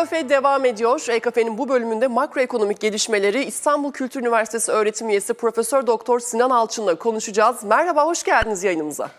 E-Kafe devam ediyor. E-Kafe'nin bu bölümünde makroekonomik gelişmeleri İstanbul Kültür Üniversitesi öğretim üyesi Profesör Doktor Sinan Alçın'la konuşacağız. Merhaba, hoş geldiniz yayınımıza.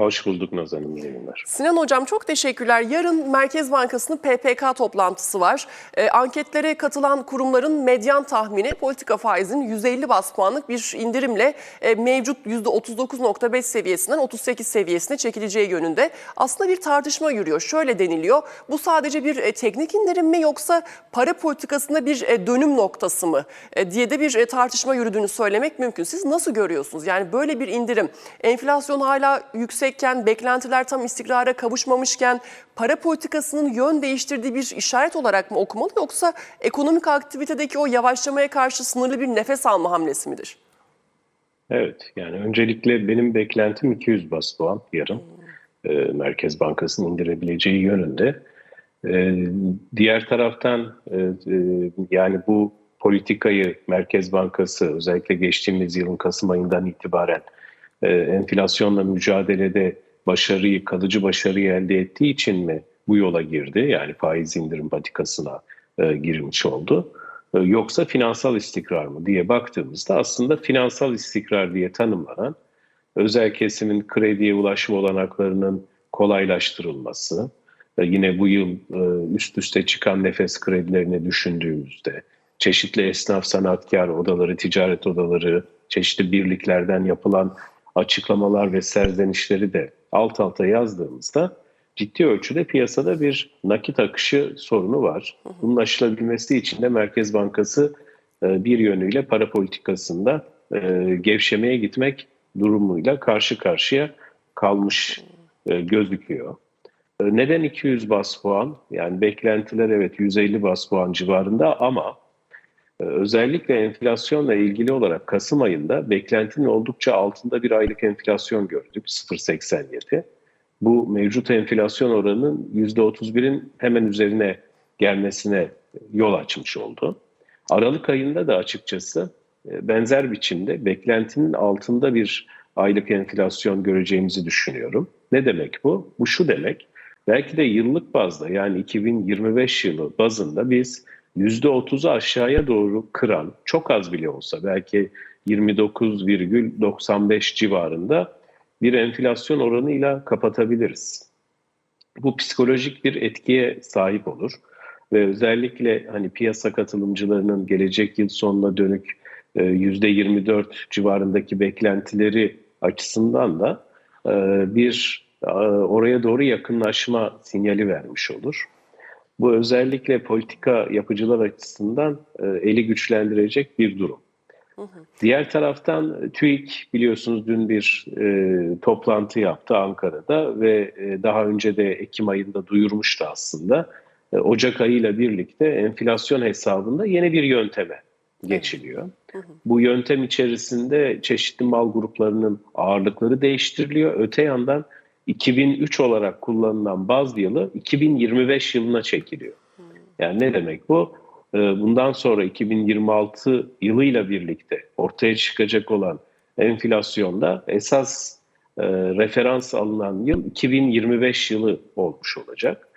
Hoş bulduk Naz Hanım, iyi günler. Sinan Hocam çok teşekkürler. Yarın Merkez Bankası'nın PPK toplantısı var. E, anketlere katılan kurumların medyan tahmini politika faizinin 150 bas puanlık bir indirimle e, mevcut %39.5 seviyesinden 38 seviyesine çekileceği yönünde. Aslında bir tartışma yürüyor. Şöyle deniliyor. Bu sadece bir e, teknik indirim mi yoksa para politikasında bir e, dönüm noktası mı E, diye de bir e, tartışma yürüdüğünü söylemek mümkün. Siz nasıl görüyorsunuz? Yani böyle bir indirim, enflasyon hala yüksekken, beklentiler tam istikrara kavuşmamışken para politikasının yön değiştirdiği bir işaret olarak mı okumalı yoksa ekonomik aktivitedeki o yavaşlamaya karşı sınırlı bir nefes alma hamlesi midir? Evet, yani öncelikle benim beklentim 200 bas puan yarın. e, Merkez Bankası'nın indirebileceği yönünde. E, diğer taraftan e, e, yani bu politikayı Merkez Bankası özellikle geçtiğimiz yılın Kasım ayından itibaren e, enflasyonla mücadelede başarıyı, kalıcı başarıyı elde ettiği için mi bu yola girdi? Yani faiz indirim patikasına e, girmiş oldu. E, Yoksa finansal istikrar mı diye baktığımızda aslında finansal istikrar diye tanımlanan özel kesimin krediye ulaşma olanaklarının kolaylaştırılması, e, yine bu yıl üst üste çıkan nefes kredilerini düşündüğümüzde çeşitli esnaf sanatkar odaları, ticaret odaları, çeşitli birliklerden yapılan açıklamalar ve serzenişleri de alt alta yazdığımızda ciddi ölçüde piyasada bir nakit akışı sorunu var. Bunun aşılabilmesi için de Merkez Bankası e, bir yönüyle para politikasında e, gevşemeye gitmek durumuyla karşı karşıya kalmış e, gözüküyor. Neden 200 bas puan? Yani beklentiler evet 150 bas puan civarında ama özellikle enflasyonla ilgili olarak Kasım ayında beklentinin oldukça altında bir aylık enflasyon gördük 0.87. Bu mevcut enflasyon oranının %31'in hemen üzerine gelmesine yol açmış oldu. Aralık ayında da açıkçası e, benzer biçimde beklentinin altında bir aylık enflasyon göreceğimizi düşünüyorum. Ne demek bu? Bu şu demek. Belki de yıllık bazda yani 2025 yılı bazında biz %30'u aşağıya doğru kıran çok az bile olsa belki 29,95 civarında bir enflasyon oranıyla kapatabiliriz. Bu psikolojik bir etkiye sahip olur ve özellikle hani piyasa katılımcılarının gelecek yıl sonuna dönük e, %24 civarındaki beklentileri açısından da e, bir e, oraya doğru yakınlaşma sinyali vermiş olur. Bu özellikle politika yapıcılar açısından e, eli güçlendirecek bir durum. Diğer taraftan TÜİK biliyorsunuz dün bir e, toplantı yaptı Ankara'da ve e, daha önce de Ekim ayında duyurmuştu aslında. E, Ocak ayıyla birlikte enflasyon hesabında yeni bir yönteme geçiliyor. Bu yöntem içerisinde çeşitli mal gruplarının ağırlıkları değiştiriliyor. Öte yandan 2003 olarak kullanılan baz yılı 2025 yılına çekiliyor. Yani ne demek bu? Ee, Bundan sonra 2026 yılıyla birlikte ortaya çıkacak olan enflasyonda esas e, referans alınan yıl 2025 yılı olmuş olacak.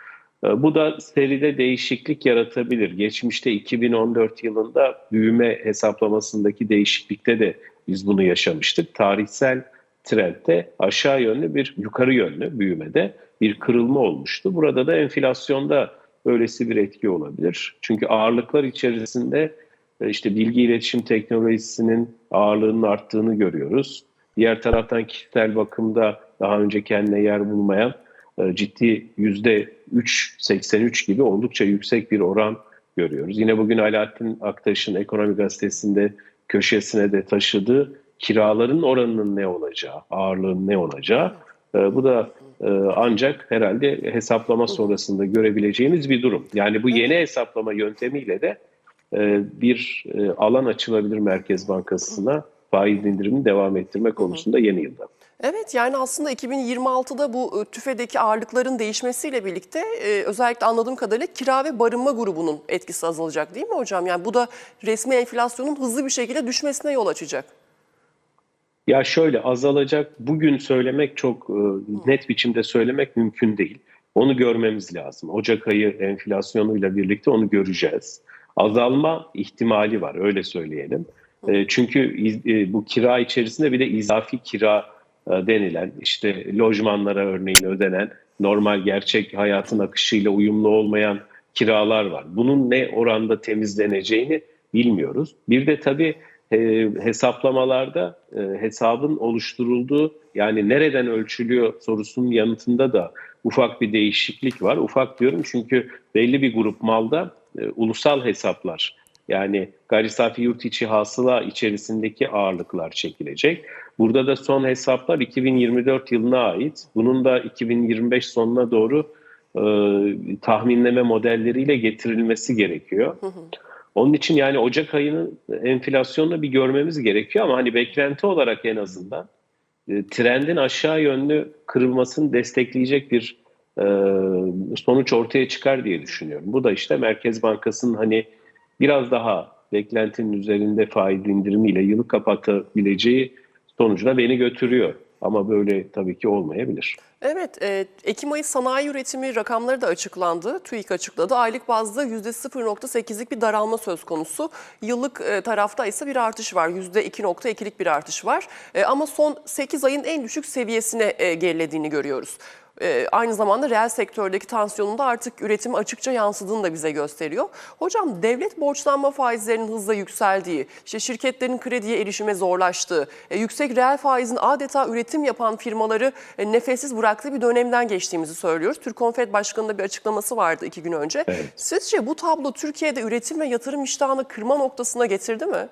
E, Bu da seride değişiklik yaratabilir. Geçmişte 2014 yılında büyüme hesaplamasındaki değişiklikte de biz bunu yaşamıştık. Tarihsel trendde aşağı yönlü bir yukarı yönlü büyümede bir kırılma olmuştu. Burada da enflasyonda böylesi bir etki olabilir. Çünkü ağırlıklar içerisinde e, işte bilgi iletişim teknolojisinin ağırlığının arttığını görüyoruz. Diğer taraftan kişisel bakımda daha önce kendine yer bulmayan e, ciddi %3.83 gibi oldukça yüksek bir oran görüyoruz. Yine bugün Alaaddin Aktaş'ın Ekonomi Gazetesi'nde köşesine de taşıdığı kiraların oranının ne olacağı, ağırlığın ne olacağı. E, bu da e, ancak herhalde hesaplama sonrasında görebileceğimiz bir durum. Yani bu yeni hesaplama yöntemiyle de e, bir alan açılabilir Merkez Bankası'na faiz indirimini devam ettirme konusunda yeni yılda. Evet yani aslında 2026'da bu e, tüfedeki ağırlıkların değişmesiyle birlikte e, özellikle anladığım kadarıyla kira ve barınma grubunun etkisi azalacak değil mi hocam? Yani bu da resmi enflasyonun hızlı bir şekilde düşmesine yol açacak. Ya şöyle azalacak bugün söylemek çok e, net biçimde söylemek mümkün değil. Onu görmemiz lazım. Ocak ayı enflasyonuyla birlikte onu göreceğiz. Azalma ihtimali var öyle söyleyelim. E, çünkü e, bu kira içerisinde bir de izafi kira e, denilen işte lojmanlara örneğin ödenen normal gerçek hayatın akışıyla uyumlu olmayan kiralar var. Bunun ne oranda temizleneceğini bilmiyoruz. Bir de tabii hesaplamalarda e, hesabın oluşturulduğu yani nereden ölçülüyor sorusunun yanıtında da ufak bir değişiklik var. Ufak diyorum çünkü belli bir grup malda e, ulusal hesaplar yani gayri safi yurt içi hasıla içerisindeki ağırlıklar çekilecek. Burada da son hesaplar 2024 yılına ait. Bunun da 2025 sonuna doğru e, tahminleme modelleriyle getirilmesi gerekiyor. Hı hı. Onun için yani Ocak ayının enflasyonla bir görmemiz gerekiyor ama hani beklenti olarak en azından e, trendin aşağı yönlü kırılmasını destekleyecek bir e, sonuç ortaya çıkar diye düşünüyorum. Bu da işte Merkez Bankası'nın hani biraz daha beklentinin üzerinde faiz indirimiyle yılı kapatabileceği sonucuna beni götürüyor. Ama böyle tabii ki olmayabilir. Evet, e, Ekim ayı sanayi üretimi rakamları da açıklandı. TÜİK açıkladı. Aylık bazda %0.8'lik bir daralma söz konusu. Yıllık e, tarafta ise bir artış var. %2.2'lik bir artış var. E, ama son 8 ayın en düşük seviyesine e, gerilediğini görüyoruz. Ee, aynı zamanda reel sektördeki tansiyonun da artık üretime açıkça yansıdığını da bize gösteriyor. Hocam devlet borçlanma faizlerinin hızla yükseldiği, işte şirketlerin krediye erişime zorlaştığı, e, yüksek reel faizin adeta üretim yapan firmaları e, nefessiz bıraktığı bir dönemden geçtiğimizi söylüyoruz. Türk Konfet Başkanı'nda bir açıklaması vardı iki gün önce. Evet. Sizce bu tablo Türkiye'de üretim ve yatırım iştahını kırma noktasına getirdi mi?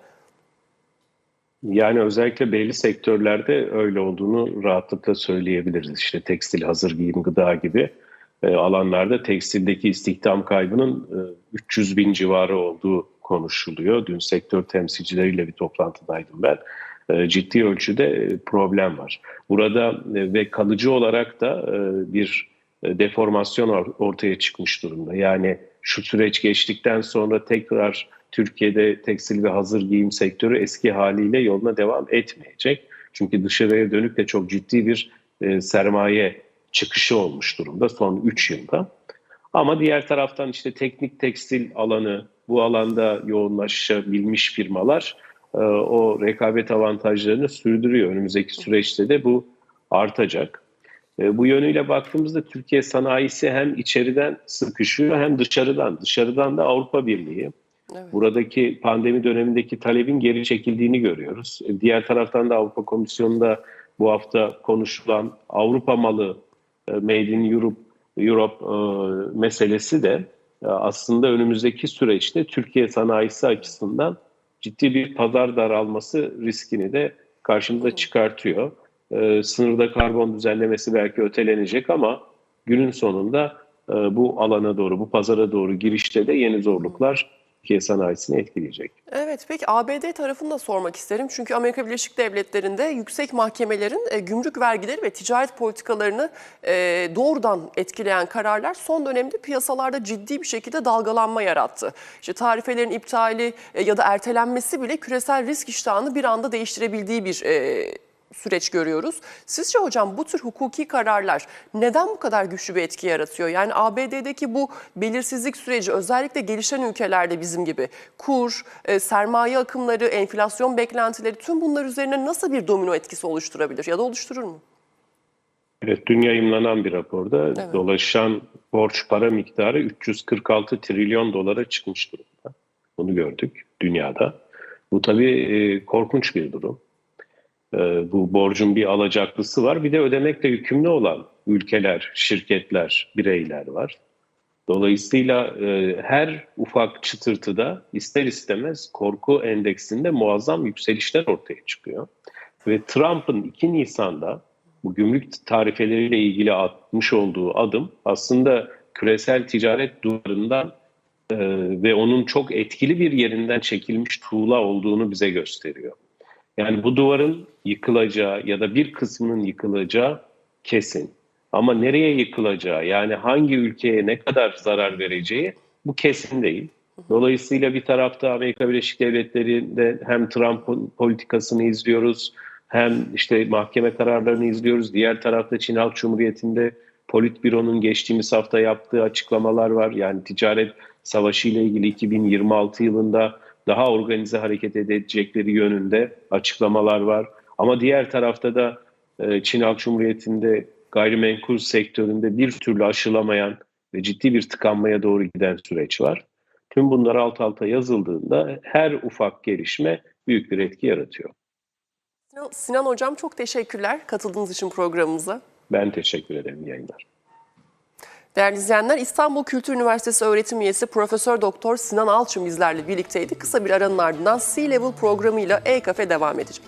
Yani özellikle belli sektörlerde öyle olduğunu rahatlıkla söyleyebiliriz. İşte tekstil, hazır giyim, gıda gibi e, alanlarda tekstildeki istihdam kaybının e, 300 bin civarı olduğu konuşuluyor. Dün sektör temsilcileriyle bir toplantıdaydım ben. E, ciddi ölçüde e, problem var. Burada e, ve kalıcı olarak da e, bir e, deformasyon ortaya çıkmış durumda. Yani şu süreç geçtikten sonra tekrar Türkiye'de tekstil ve hazır giyim sektörü eski haliyle yoluna devam etmeyecek. Çünkü dışarıya dönük de çok ciddi bir e, sermaye çıkışı olmuş durumda son 3 yılda. Ama diğer taraftan işte teknik tekstil alanı, bu alanda yoğunlaşabilmiş firmalar e, o rekabet avantajlarını sürdürüyor. Önümüzdeki süreçte de bu artacak. E, bu yönüyle baktığımızda Türkiye sanayisi hem içeriden sıkışıyor hem dışarıdan. Dışarıdan da Avrupa Birliği, Evet. Buradaki pandemi dönemindeki talebin geri çekildiğini görüyoruz. E, diğer taraftan da Avrupa Komisyonu'nda bu hafta konuşulan Avrupa malı e, Made in Europe, Europe e, meselesi de aslında önümüzdeki süreçte Türkiye sanayisi açısından ciddi bir pazar daralması riskini de karşımıza çıkartıyor. Sınırda karbon düzenlemesi belki ötelenecek ama günün sonunda bu alana doğru, bu pazara doğru girişte de yeni zorluklar Türkiye sanayisini etkileyecek. Evet peki ABD tarafını da sormak isterim. Çünkü Amerika Birleşik Devletleri'nde yüksek mahkemelerin e, gümrük vergileri ve ticaret politikalarını e, doğrudan etkileyen kararlar son dönemde piyasalarda ciddi bir şekilde dalgalanma yarattı. İşte tarifelerin iptali e, ya da ertelenmesi bile küresel risk iştahını bir anda değiştirebildiği bir e, süreç görüyoruz. Sizce hocam bu tür hukuki kararlar neden bu kadar güçlü bir etki yaratıyor? Yani ABD'deki bu belirsizlik süreci özellikle gelişen ülkelerde bizim gibi kur, e, sermaye akımları, enflasyon beklentileri tüm bunlar üzerine nasıl bir domino etkisi oluşturabilir ya da oluşturur mu? Evet, dün yayınlanan bir raporda evet. dolaşan borç para miktarı 346 trilyon dolara çıkmış durumda. Bunu gördük dünyada. Bu tabii e, korkunç bir durum. Ee, bu borcun bir alacaklısı var. Bir de ödemekle yükümlü olan ülkeler, şirketler, bireyler var. Dolayısıyla e, her ufak çıtırtıda ister istemez korku endeksinde muazzam yükselişler ortaya çıkıyor. Ve Trump'ın 2 Nisan'da bu gümrük tarifeleriyle ilgili atmış olduğu adım aslında küresel ticaret duvarından e, ve onun çok etkili bir yerinden çekilmiş tuğla olduğunu bize gösteriyor. Yani bu duvarın yıkılacağı ya da bir kısmının yıkılacağı kesin. Ama nereye yıkılacağı yani hangi ülkeye ne kadar zarar vereceği bu kesin değil. Dolayısıyla bir tarafta Amerika Birleşik Devletleri'nde hem Trump'ın politikasını izliyoruz hem işte mahkeme kararlarını izliyoruz. Diğer tarafta Çin Halk Cumhuriyeti'nde Politbüro'nun geçtiğimiz hafta yaptığı açıklamalar var. Yani ticaret savaşı ile ilgili 2026 yılında daha organize hareket edecekleri yönünde açıklamalar var. Ama diğer tarafta da e, Çin Halk Cumhuriyeti'nde gayrimenkul sektöründe bir türlü aşılamayan ve ciddi bir tıkanmaya doğru giden süreç var. Tüm bunlar alt alta yazıldığında her ufak gelişme büyük bir etki yaratıyor. Sinan, Hocam çok teşekkürler katıldığınız için programımıza. Ben teşekkür ederim yayınlar. Değerli izleyenler İstanbul Kültür Üniversitesi öğretim üyesi Profesör Doktor Sinan Alçım bizlerle birlikteydi. Kısa bir aranın ardından C-Level programıyla E-Kafe devam edecek.